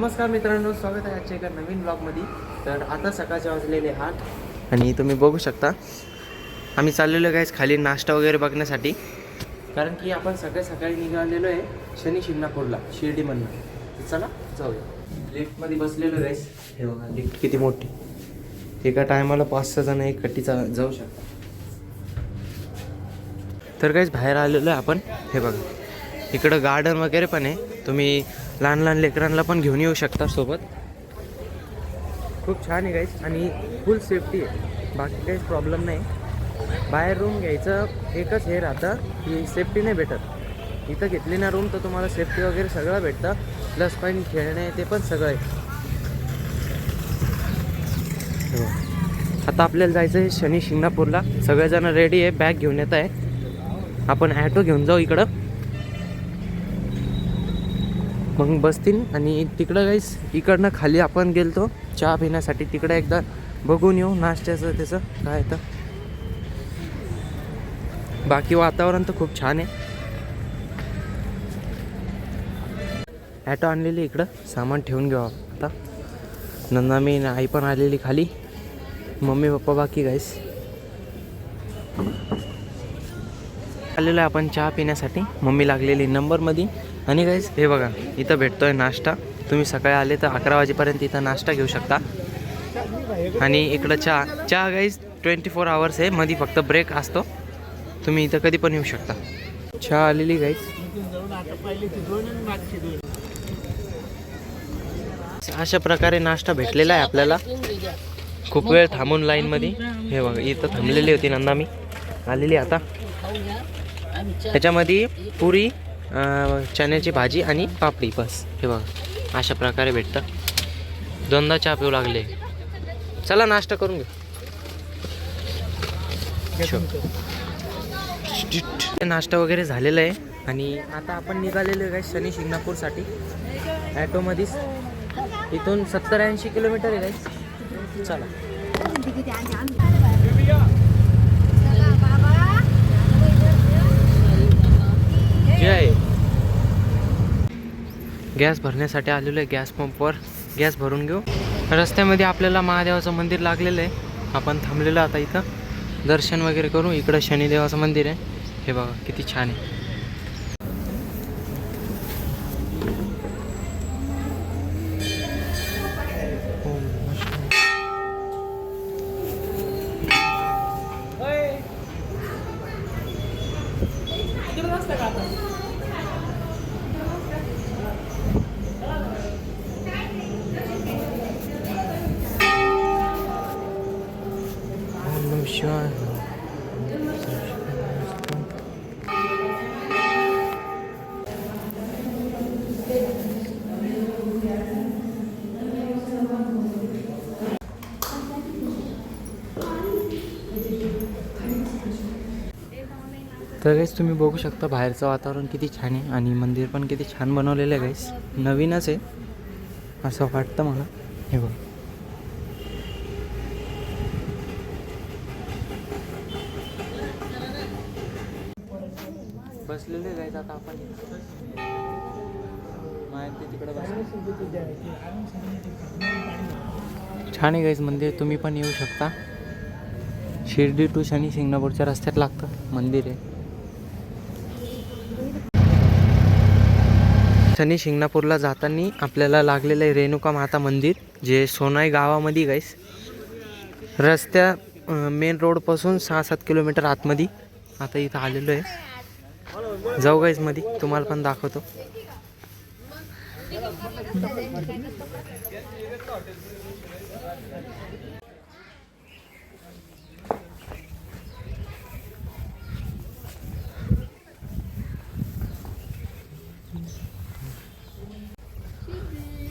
नमस्कार मित्रांनो स्वागत आहे आजच्या एका नवीन ब्लॉगमध्ये तर आता सकाळचे वाजलेले आठ. आणि तुम्ही बघू शकता आम्ही चाललेलो गाईज खाली नाश्ता वगैरे बघण्यासाठी. कारण की आपण सकाळी सकाळी निघालेलो आहे शनी शिंगणापूरला शिर्डीमधनं. तर चला जाऊया. लिफ्टमध्ये बसलेलो गाईज हे बघा लिफ्ट किती मोठी. एका टायमाला पाच सहा जण एक कट्टीचा जाऊ शकता तर काहीच बाहेर आलेलो आहे आपण. हे बघा इकडं गार्डन वगैरे पण आहे. तुम्ही लहान लहान लेकरांना पण घेऊन येऊ शकता सोबत. खूप छान आहे काहीच आणि फुल सेफ्टी आहे. बाकी काहीच प्रॉब्लेम नाही. बाहेर रूम घ्यायचं एकच हे राहतं की सेफ्टी नाही भेटत. इथं घेतली ना रूम तर तुम्हाला सेफ्टी वगैरे सगळं भेटतं. प्लस पॉईंट खेळणे ते पण सगळं आहे. हो. आता आपल्याला जायचं आहे शनी शिंगणापूरला सगळेजण रेडी आहे. बॅग घेऊन येत आहे. आपण ॲटो घेऊन जाऊ इकडं. मग बसतील आणि तिकडं काहीच इकडनं खाली आपण गेलतो. चहा पिण्यासाठी तिकडं एकदा बघून येऊ नाश्त्याचं त्याचं काय तर. बाकी वातावरण तर खूप छान आहे. ॲटो आणलेली इकडं सामान ठेवून घेऊ आता. नंदा मी आई पण आलेली खाली. मम्मी पप्पा बाकी गाईस आलेलो आहे आपण चहा पिण्यासाठी. मम्मी लागलेली नंबरमध्ये आणि गाईज हे बघा इथं भेटतोय नाश्ता. तुम्ही सकाळी आले तर अकरा वाजेपर्यंत इथं नाश्ता घेऊ शकता. आणि इकडं चहा. चहा गाईज ट्वेंटी फोर आवर्स आहे. मध्ये फक्त ब्रेक असतो. तुम्ही इथं कधी पण येऊ शकता. चहा आलेली गाईज अशा प्रकारे नाश्ता भेटलेला आहे आपल्याला. खूप वेळ थांबून लाईनमध्ये हे बघा इथं थांबलेली होती नंदा मी. आलेली आता. त्याच्यामध्ये पुरी चण्याची भाजी आणि पापडी बस. हे बघा अशा प्रकारे भेटतं. दोनदा चहा पिऊ लागले. चला नाश्ता करून घेऊ. नाश्ता वगैरे झालेला आहे आणि आता आपण निघालेलो आहे काय शनी शिंगणापूरसाठी. ॲटोमध्येच इथून सत्तर ऐंशी किलोमीटर आहे काय चला. गॅस भरण्यासाठी आलेलो आहे गॅस पंपवर. गॅस भरून घेऊ. रस्त्यामध्ये आपल्याला महादेवाचं मंदिर लागलेलं आहे. आपण थांबलेलं आता इथं. दर्शन वगैरे करू. इकडं शनिदेवाचं मंदिर आहे. हे बघा किती छान आहे. तर गाईस तुम्ही बघू शकता बाहेरचं वातावरण किती छान आहे आणि मंदिर पण किती छान बनवलेलं आहे गाईस नवीनच आहे. असं वाटतं मला. हे बघ. बसलेले गाईस आता आपण माहिती तिकडे छान आहे गाईस मंदिर. तुम्ही पण येऊ शकता. शिर्डी टू शनी शिंगणापूरच्या रस्त्यात लागतं मंदिर आहे. शनी शिंगणापूरला जाताना आपल्याला लागलेलं आहे रेणुका माता मंदिर जे सोनाई गावामध्ये गाईस रस्त्या मेन रोडपासून सहा सात किलोमीटर आतमध्ये. आता इथं आलेलो आहे. जाऊ गाईसमध्ये तुम्हाला पण दाखवतो.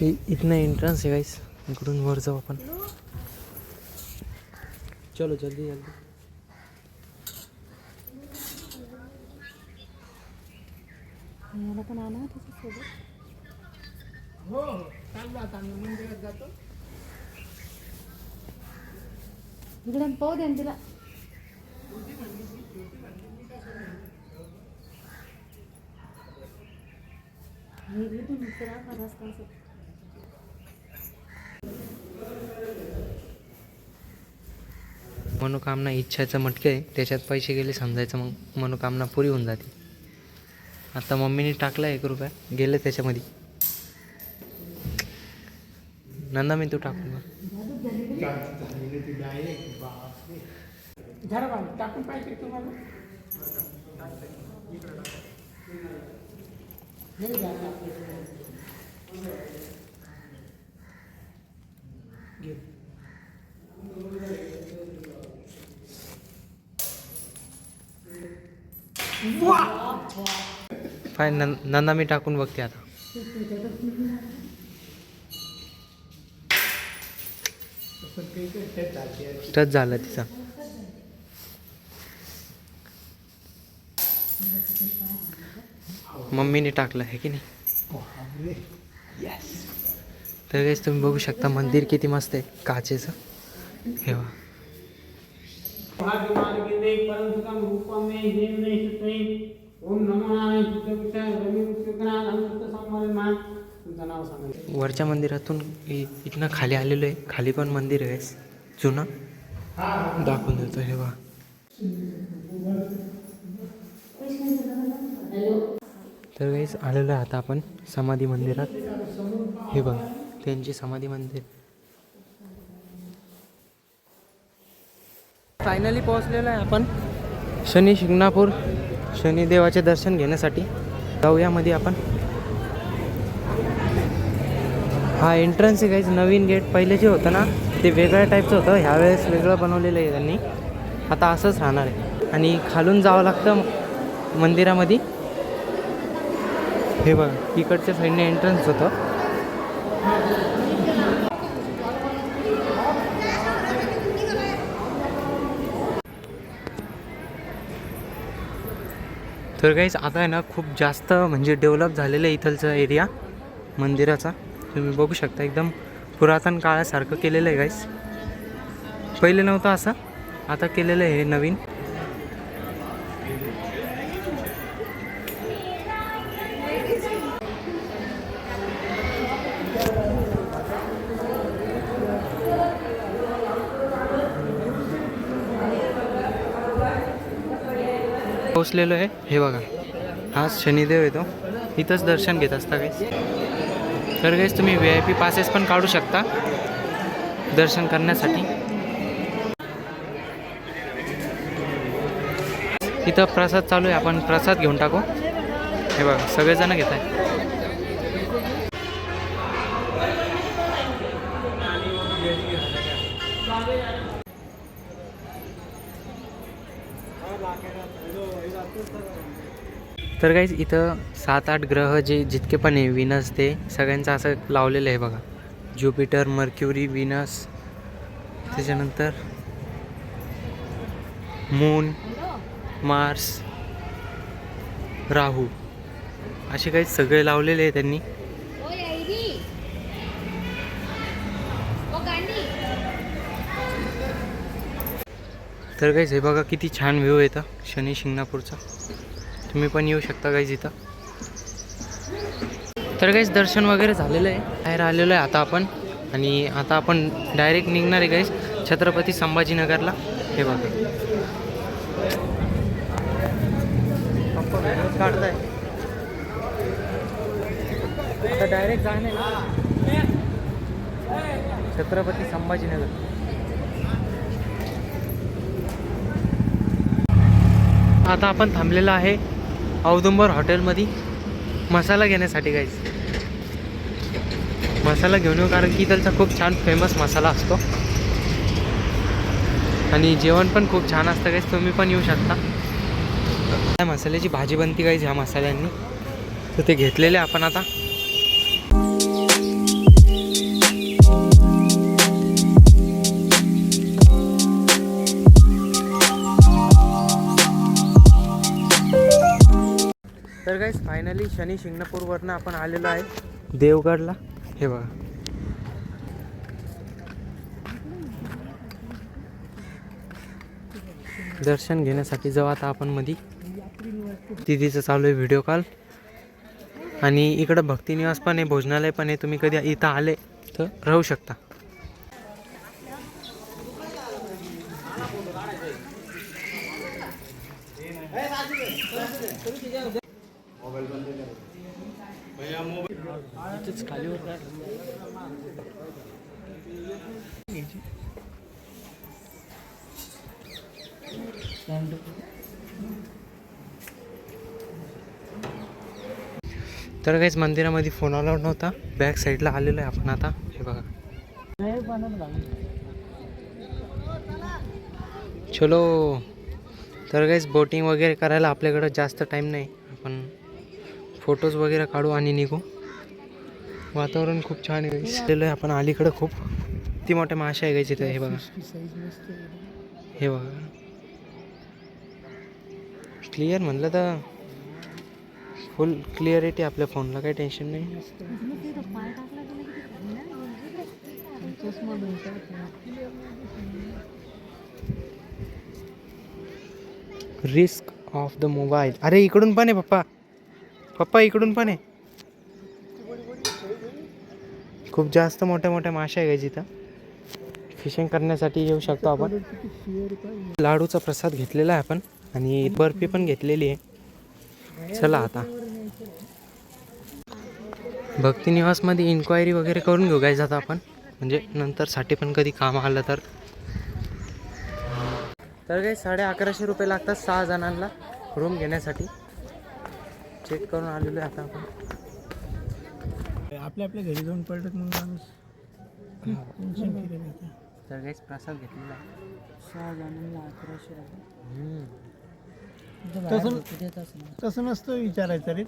इ- इथनं एंट्रन्स आहे गाईस इकडून वर जाऊ आपण. चलो जल्दी जल्दी. मला पण आणा त्याच्यासोबत. इकडे पाहू दे ना तिला. हे इथून उतरा का रस्ता असं मनोकामना इच्छाचं मटके आहे त्याच्यात पैसे गेले समजायचं मग मनोकामना पुरी होऊन जाते. आता मम्मीने टाकला एक रुपया गेले त्याच्यामध्ये. नंदा मी तू टाकून बघ. टाकून पाय नंदा मी टाकून बघते आता. टच झाला तिचा. मम्मीने टाकलं आहे की नाही? तर काहीच तुम्ही बघू शकता मंदिर किती मस्त आहे काचेचं. हे बघा. परंतुकम रूपम मे हेम सुते ओम नमो नारायण पिता रवि सुकना अनंत संवरण तुमचं नाव सांगा. वरच्या मंदिरातून इ- इथनं खाली आलेलो आहे. खाली पण मंदिर आहे. जुनं. दाखवून देतो हे बघा. तर काहीच आलेलो आहे आता आपण समाधी मंदिरात. हे बघा त्यांची समाधी मंदिर. फायनली पोहोचलेलो आहे आपण. शनी शिंगणापूर शनिदेवाचे दर्शन घेण्यासाठी. जाऊयामध्ये आपण. हा एंट्रन्स आहे काहीच नवीन गेट पहिले जे होतं ना ते वेगळ्या टाईपचं होतं. ह्यावेळेस वेगळं बनवलेलं आहे त्यांनी. आता असंच राहणार आहे. आणि खालून जावं लागतं मंदिरामध्ये हे बघा इकडच्या साईडने एंट्रन्स होतं. तर काहीच आता आहे ना खूप जास्त म्हणजे डेव्हलप झालेलं आहे इथलचा एरिया मंदिराचा. तुम्ही बघू शकता एकदम पुरातन काळासारखं केलेलं आहे गाईस पहिले नव्हतं असं आता केलेलं आहे हे नवीन. बसलेलो आहे. हे बघा. हा शनिदेव येतो. इथंच दर्शन घेत असता काहीच तर काहीच तुम्ही व्ही आय पी पासेस पण काढू शकता. दर्शन करण्यासाठी. इथं प्रसाद चालू आहे. आपण प्रसाद घेऊन टाकू. हे बघा सगळेजण घेत आहे तर काहीच इथं सात आठ ग्रह जे जितके पण आहे विनस ते सगळ्यांचं असं लावलेलं आहे बघा. ज्युपिटर मर्क्युरी विनस त्याच्यानंतर मून मार्स राहू असे काही सगळे लावलेले आहे त्यांनी. तर काहीच हे बघा किती छान व्ह्यू येतं शनी शिंगणापूरचा. तुम्ही पण येऊ शकता काहीच इथं. तर काहीच दर्शन वगैरे झालेलं आहे. बाहेर आलेलो आहे आता आपण. आणि आता आपण डायरेक्ट निघणार आहे काहीच छत्रपती संभाजीनगरला. हे बघा. काढताय आता डायरेक्ट जाणे छत्रपती संभाजीनगर. आता आपण थांबलेलं आहे औदुंबर हॉटेलमध्ये मसाला घेण्यासाठी काहीच मसाला घेऊन येऊ कारण की त्यांचा खूप छान फेमस मसाला असतो. आणि जेवण पण खूप छान असतं काहीच तुम्ही पण येऊ शकता. त्या मसाल्याची भाजी बनती काहीच ह्या मसाल्यांनी. तर ते घेतलेले आपण आता. तर काहीच फायनली शनी शिंगणापूरवरनं आपण आलेलो आहे. देवगडला? हे बघा. दर्शन घेण्यासाठी जाऊ आता आपण मधी. तिथीचं चालू आहे व्हिडिओ कॉल आणि इकडं भक्तिनिवास पण आहे भोजनालय पण आहे. तुम्ही कधी इथं आले तर राहू शकता. तर काहीच मंदिरामध्ये फोन अलाउड नव्हता. बॅक साईडला आलेलो आहे आपण आता. हे बघा. चलो. तर काहीच बोटिंग वगैरे करायला आपल्याकडं जास्त टाईम नाही. आपण फोटोज वगैरे काढू आणि निघू. वातावरण खूप छान आहे. आहे. आपण अलीकडं खूप ती मोठ्या माशा आहे गायची हे बघा. हे बघा. क्लिअर म्हणलं तर फुल क्लिअरिटी आपल्या फोनला काही टेन्शन नाही. रिस्क ऑफ द मोबाईल अरे इकडून पण आहे पप्पा. पप्पा इकडून पण आहे. खूप जास्त मोठ्या मोठ्या माशा आहे जिथं. फिशिंग करण्यासाठी येऊ शकतो आपण. लाडूचा प्रसाद घेतलेला आहे आपण. आणि बर्फी पण घेतलेली आहे. चला आता. भक्ती निवासमध्ये इन्क्वायरी वगैरे करून घेऊ काय जातं आपण. म्हणजे नंतरसाठी पण कधी काम आलं तर. तर काही साडे अकराशे रुपये लागतात सहा जणांना रूम घेण्यासाठी. चेक करून आलेलो आहे आता आपण. आपल्या आपल्या घरी जाऊन पडत मग माणूस. तर काहीच प्रसाद घेतलेला आहे. सहा जणांना अकराशे. तसं तसं नसतं विचारायचं रे.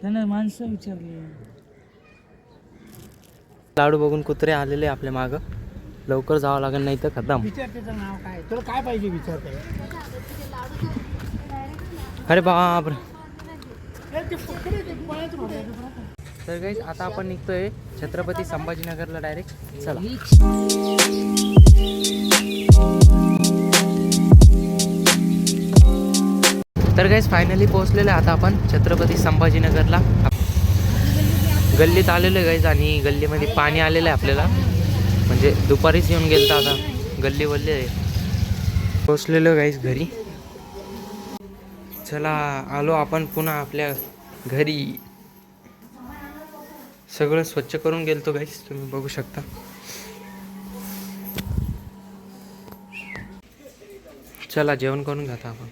त्यांना माणसं विचारली. लाडू बघून कुत्रे आलेले आपल्या मागं. लवकर जावं लागेल नाही तर खतम. विचार त्याचं नाव काय? तुला काय पाहिजे विचार काय अरे बाप तर गाईज आता आपण निघतोय छत्रपती संभाजीनगरला डायरेक्ट चला. तर गाईज फायनली पोहोचलेलं आहे आता आपण छत्रपती संभाजीनगरला. गल्लीत आलेलो आहे गाईज आणि गल्लीमध्ये पाणी आलेलं आहे आपल्याला. म्हणजे दुपारीच येऊन गेलं तर आता. गल्ली वल्ली आहे. पोचलेलो गाईज घरी. चला आलो आपण पुन्हा आपल्या घरी. सगळं स्वच्छ करून गेलतो गाईस तुम्ही बघू शकता. चला जेवण करून जाता आपण.